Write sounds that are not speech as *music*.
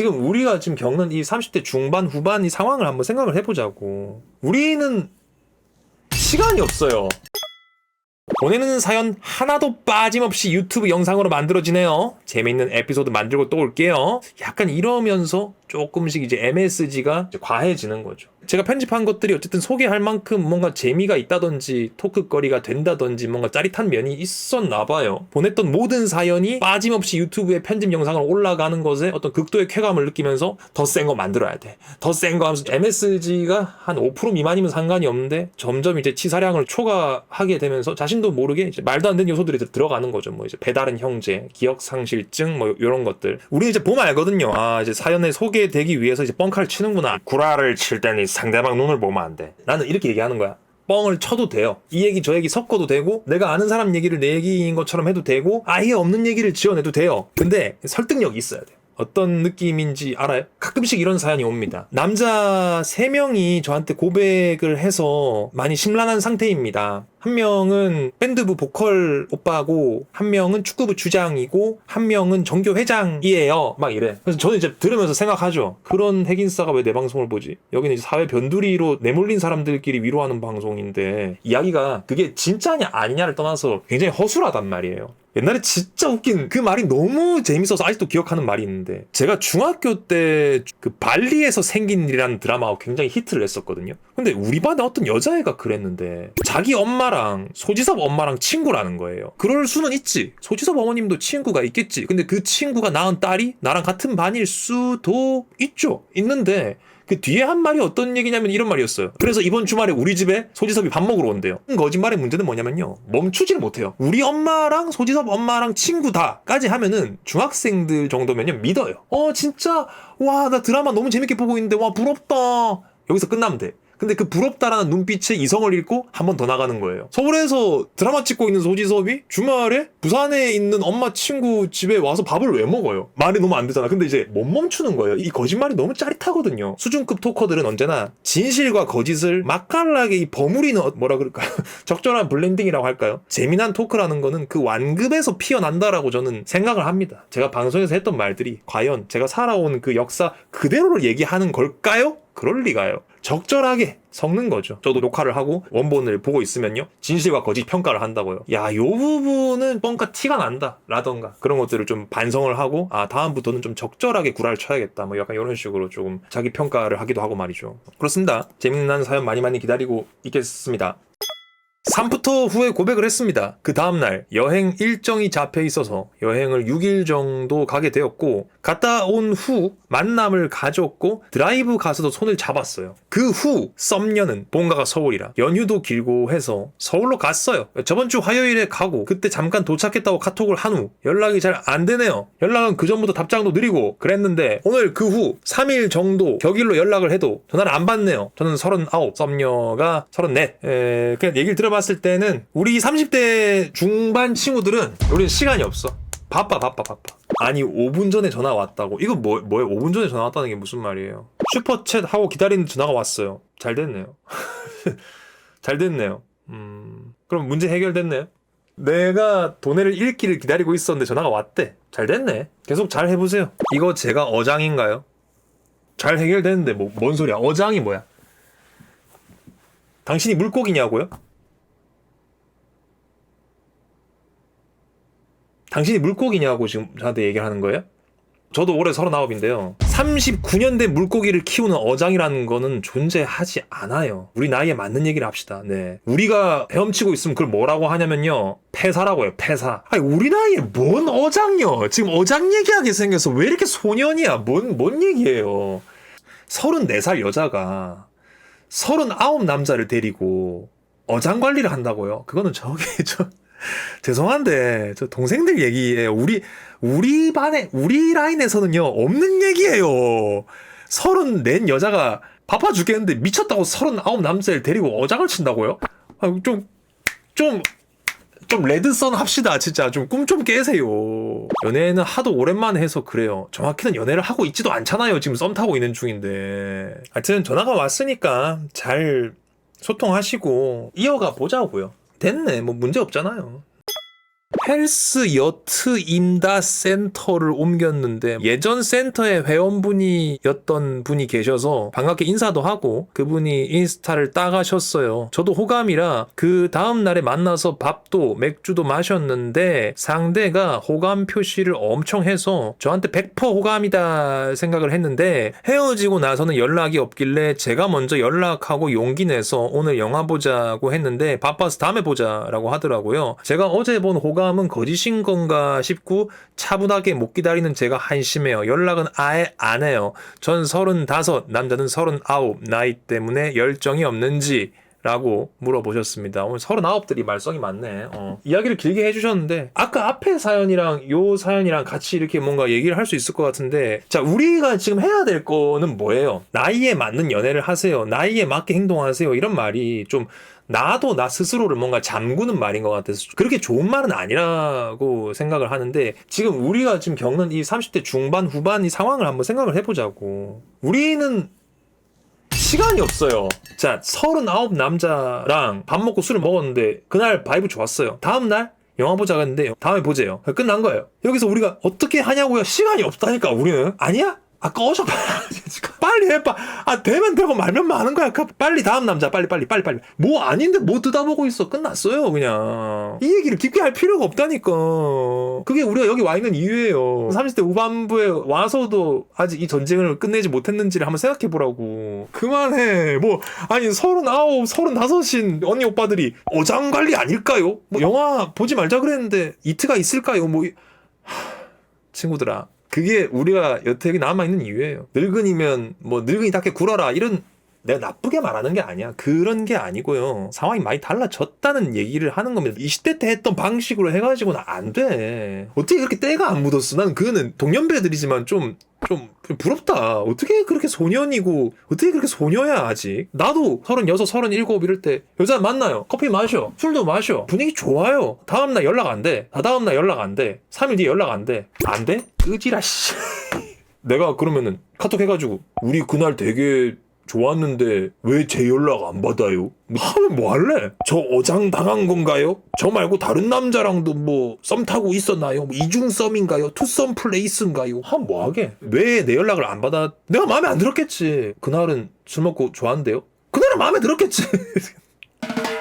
지금 우리가 지금 겪는 이 30대 중반 후반 이 상황을 한번 생각을 해보자고. 우리는 시간이 없어요. 보내는 사연 하나도 빠짐없이 유튜브 영상으로 만들어지네요. 재밌는 에피소드 만들고 또 올게요. 약간 이러면서 조금씩 이제 MSG가 과해지는 거죠. 제가 편집한 것들이 어쨌든 소개할 만큼 뭔가 재미가 있다든지 토크거리가 된다든지 뭔가 짜릿한 면이 있었나 봐요. 보냈던 모든 사연이 빠짐없이 유튜브에 편집 영상으로 올라가는 것에 어떤 극도의 쾌감을 느끼면서 더 센 거 만들어야 돼. 더 센 거 하면서 MSG가 한 5% 미만이면 상관이 없는데 점점 이제 치사량을 초과하게 되면서 자신도 모르게 이제 말도 안 되는 요소들이 들어가는 거죠. 뭐 이제 배다른 형제, 기억 상실증 뭐 이런 것들. 우리는 이제 보면 알거든요. 아 이제 사연에 소개되기 위해서 이제 뻥카를 치는구나. 구라를 칠 때는 상대방 눈을 보면 안 돼. 나는 이렇게 얘기하는 거야. 뻥을 쳐도 돼요. 이 얘기 저 얘기 섞어도 되고 내가 아는 사람 얘기를 내 얘기인 것처럼 해도 되고 아예 없는 얘기를 지어내도 돼요. 근데 설득력이 있어야 돼요. 어떤 느낌인지 알아요? 가끔씩 이런 사연이 옵니다. 남자 3명이 저한테 고백을 해서 많이 심란한 상태입니다. 한 명은 밴드부 보컬 오빠고, 한 명은 축구부 주장이고, 한 명은 정교 회장이에요. 막 이래. 그래서 저는 이제 들으면서 생각하죠. 그런 핵인싸가 왜 내 방송을 보지? 여기는 이제 사회 변두리로 내몰린 사람들끼리 위로하는 방송인데, 이야기가 그게 진짜냐 아니냐를 떠나서 굉장히 허술하단 말이에요. 옛날에 진짜 웃긴 그 말이 너무 재밌어서 아직도 기억하는 말이 있는데 제가 중학교 때 그 발리에서 생긴 일이라는 드라마가 굉장히 히트를 했었거든요. 근데 우리 반에 어떤 여자애가 그랬는데 자기 엄마 랑 소지섭 엄마랑 친구라는 거예요. 그럴 수는 있지. 소지섭 어머님도 친구가 있겠지. 근데 그 친구가 낳은 딸이 나랑 같은 반일 수도 있죠. 있는데 그 뒤에 한 말이 어떤 얘기냐면 이런 말이었어요. 그래서 이번 주말에 우리 집에 소지섭이 밥 먹으러 온대요. 거짓말의 문제는 뭐냐면요. 멈추지를 못해요. 우리 엄마랑 소지섭 엄마랑 친구다까지 하면은 중학생들 정도면요 믿어요. 어 진짜 와 나 드라마 너무 재밌게 보고 있는데 와 부럽다. 여기서 끝나면 돼. 근데 그 부럽다라는 눈빛에 이성을 잃고 한 번 더 나가는 거예요. 서울에서 드라마 찍고 있는 소지섭이 주말에 부산에 있는 엄마 친구 집에 와서 밥을 왜 먹어요? 말이 너무 안 되잖아. 근데 이제 못 멈추는 거예요. 이 거짓말이 너무 짜릿하거든요. 수준급 토커들은 언제나 진실과 거짓을 맛깔나게 이 버무리는 어- 뭐라 그럴까요? *laughs* 적절한 블렌딩이라고 할까요? 재미난 토크라는 거는 그 완급에서 피어난다라고 저는 생각을 합니다. 제가 방송에서 했던 말들이 과연 제가 살아온 그 역사 그대로를 얘기하는 걸까요? 그럴 리가요. 적절하게 섞는 거죠. 저도 녹화를 하고 원본을 보고 있으면요. 진실과 거짓 평가를 한다고요. 야, 요 부분은 뻥까 티가 난다. 라던가. 그런 것들을 좀 반성을 하고, 아, 다음부터는 좀 적절하게 구라를 쳐야겠다. 뭐 약간 이런 식으로 조금 자기 평가를 하기도 하고 말이죠. 그렇습니다. 재밌는 사연 많이 많이 기다리고 있겠습니다. 3부터 후에 고백을 했습니다. 그 다음날 여행 일정이 잡혀 있어서 여행을 6일 정도 가게 되었고 갔다 온 후 만남을 가졌고 드라이브 가서도 손을 잡았어요. 그 후 썸녀는 본가가 서울이라 연휴도 길고 해서 서울로 갔어요. 저번 주 화요일에 가고 그때 잠깐 도착했다고 카톡을 한 후 연락이 잘 안 되네요. 연락은 그 전부터 답장도 느리고 그랬는데 오늘 그 후 3일 정도 격일로 연락을 해도 전화를 안 받네요. 저는 39, 썸녀가 34. 에, 그냥 얘기를 들어 봤을 때는 우리 30대 중반 친구들은 우리는 시간이 없어. 바빠 바빠 바빠. 아니 5분 전에 전화 왔다고. 이거 뭐 뭐예요? 5분 전에 전화 왔다는 게 무슨 말이에요? 슈퍼챗 하고 기다리는 전화가 왔어요. 잘 됐네요. *laughs* 잘 됐네요. 음. 그럼 문제 해결됐네요. 내가 도네를 읽기를 기다리고 있었는데 전화가 왔대. 잘 됐네. 계속 잘 해보세요. 이거 제가 어장인가요? 잘 해결됐는데 뭐 뭔 소리야? 어장이 뭐야? 당신이 물고기냐고요? 당신이 물고기냐고 지금 저한테 얘기를 하는 거예요? 저도 올해 39인데요. 39년 된 물고기를 키우는 어장이라는 거는 존재하지 않아요. 우리 나이에 맞는 얘기를 합시다. 네. 우리가 헤엄치고 있으면 그걸 뭐라고 하냐면요. 폐사라고요, 폐사. 아니, 우리 나이에 뭔 어장요? 지금 어장 얘기하게 생겨서 왜 이렇게 소년이야? 뭔, 뭔 얘기예요? 34살 여자가 39 남자를 데리고 어장 관리를 한다고요? 그거는 저기, *laughs* 저, *laughs* 죄송한데, 저 동생들 얘기예요. 우리, 우리 반에, 우리 라인에서는요, 없는 얘기예요. 34 여자가 바빠 죽겠는데 미쳤다고 39 남자를 데리고 어장을 친다고요? 아, 좀, 좀, 좀 레드선 합시다, 진짜. 좀꿈좀 깨세요. 연애는 하도 오랜만에 해서 그래요. 정확히는 연애를 하고 있지도 않잖아요. 지금 썸 타고 있는 중인데. 하여튼 전화가 왔으니까 잘 소통하시고 이어가 보자고요. 됐네. 뭐 문제 없잖아요. 헬스 여트 임다 센터를 옮겼는데 예전 센터의 회원분이었던 분이 계셔서 반갑게 인사도 하고 그분이 인스타를 따가셨어요. 저도 호감이라 그 다음 날에 만나서 밥도 맥주도 마셨는데 상대가 호감 표시를 엄청 해서 저한테 100% 호감이다 생각을 했는데 헤어지고 나서는 연락이 없길래 제가 먼저 연락하고 용기 내서 오늘 영화 보자고 했는데 바빠서 다음에 보자라고 하더라고요. 제가 어제 본 호감 은 거짓인 건가 싶고 차분하게 못 기다리는 제가 한심해요. 연락은 아예 안 해요. 전 서른다섯, 남자는 서른아홉 나이 때문에 열정이 없는지 라고 물어보셨습니다. 오늘 서른아홉들이 말썽이 많네. 어. 이야기를 길게 해주셨는데 아까 앞에 사연이랑 요 사연이랑 같이 이렇게 뭔가 얘기를 할 수 있을 것 같은데 자 우리가 지금 해야 될 거는 뭐예요? 나이에 맞는 연애를 하세요. 나이에 맞게 행동하세요. 이런 말이 좀 나도 나 스스로를 뭔가 잠그는 말인 것 같아서 그렇게 좋은 말은 아니라고 생각을 하는데 지금 우리가 지금 겪는 이 30대 중반 후반 이 상황을 한번 생각을 해보자고 우리는 시간이 없어요. 자, 39 남자랑 밥 먹고 술을 먹었는데 그날 바이브 좋았어요. 다음 날 영화 보자 했는데 다음에 보재요. 끝난 거예요. 여기서 우리가 어떻게 하냐고요? 시간이 없다니까 우리는. 아니야? 아 꺼져 빨리 해봐 아 되면 되고 말면 많은 거야. 그 빨리 다음 남자. 빨리 빨리 빨리 빨리. 뭐 아닌데 뭐 뜯어보고 있어. 끝났어요 그냥. 이 얘기를 깊게 할 필요가 없다니까. 그게 우리가 여기 와 있는 이유예요. 30대 후반부에 와서도 아직 이 전쟁을 끝내지 못했는지를 한번 생각해 보라고. 그만해. 뭐 아니 서른아홉 서른다섯인 언니 오빠들이 어장 관리 아닐까요? 뭐 영화 보지 말자 그랬는데 이트가 있을까요? 뭐 친구들아 그게 우리가 여태 여기 남아있는 이유예요. 늙은이면 뭐 늙은이 답게 굴어라 이런 내가 나쁘게 말하는 게 아니야. 그런 게 아니고요. 상황이 많이 달라졌다는 얘기를 하는 겁니다. 20대 때 했던 방식으로 해가지고는 안 돼. 어떻게 그렇게 때가 안 묻었어? 나는 그거는 동년배들이지만 좀, 좀 부럽다. 어떻게 그렇게 소년이고, 어떻게 그렇게 소녀야, 아직? 나도 36, 37 이럴 때 여자 만나요. 커피 마셔. 술도 마셔. 분위기 좋아요. 다음날 연락 안 돼. 다다음날 연락 안 돼. 3일 뒤에 연락 안 돼. 안 돼? 끄지라, 씨. *laughs* 내가 그러면은 카톡 해가지고, 우리 그날 되게 좋았는데 왜 제 연락 안 받아요? 뭐 하면 뭐 할래? 저 어장 당한 건가요? 저 말고 다른 남자랑도 뭐 썸 타고 있었나요? 뭐 이중 썸인가요? 투썸 플레이스인가요? 하면 뭐 하게? 왜 내 연락을 안 받아? 내가 마음에 안 들었겠지. 그날은 술 먹고 좋았는데요? 그날은 마음에 들었겠지. *laughs*